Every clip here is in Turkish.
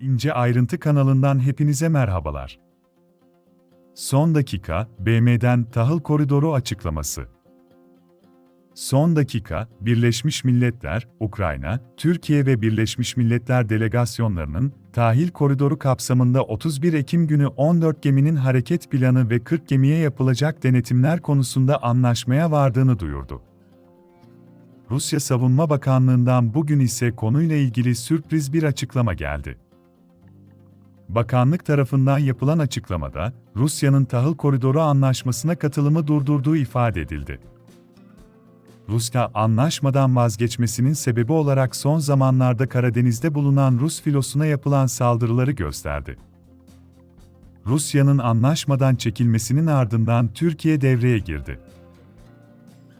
İnce Ayrıntı kanalından hepinize merhabalar. Son dakika, BM'den tahıl koridoru açıklaması. Son dakika, Birleşmiş Milletler, Ukrayna, Türkiye ve Birleşmiş Milletler delegasyonlarının tahil koridoru kapsamında 31 Ekim günü 14 geminin hareket planı ve 40 gemiye yapılacak denetimler konusunda anlaşmaya vardığını duyurdu. Rusya Savunma Bakanlığı'ndan bugün ise konuyla ilgili sürpriz bir açıklama geldi. Bakanlık tarafından yapılan açıklamada, Rusya'nın tahıl koridoru anlaşmasına katılımı durdurduğu ifade edildi. Rusya anlaşmadan vazgeçmesinin sebebi olarak son zamanlarda Karadeniz'de bulunan Rus filosuna yapılan saldırıları gösterdi. Rusya'nın anlaşmadan çekilmesinin ardından Türkiye devreye girdi.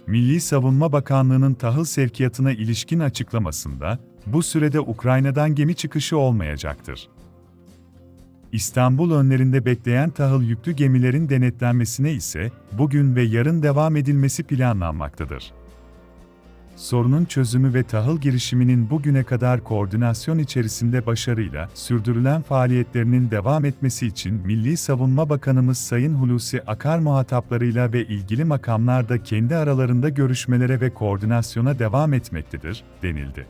Milli Savunma Bakanlığı'nın tahıl sevkiyatına ilişkin açıklamasında, bu sürede Ukrayna'dan gemi çıkışı olmayacaktır. İstanbul önlerinde bekleyen tahıl yüklü gemilerin denetlenmesine ise bugün ve yarın devam edilmesi planlanmaktadır. Sorunun çözümü ve tahıl girişiminin bugüne kadar koordinasyon içerisinde başarıyla sürdürülen faaliyetlerinin devam etmesi için Milli Savunma Bakanımız Sayın Hulusi Akar muhataplarıyla ve ilgili makamlarda kendi aralarında görüşmelere ve koordinasyona devam etmektedir, denildi.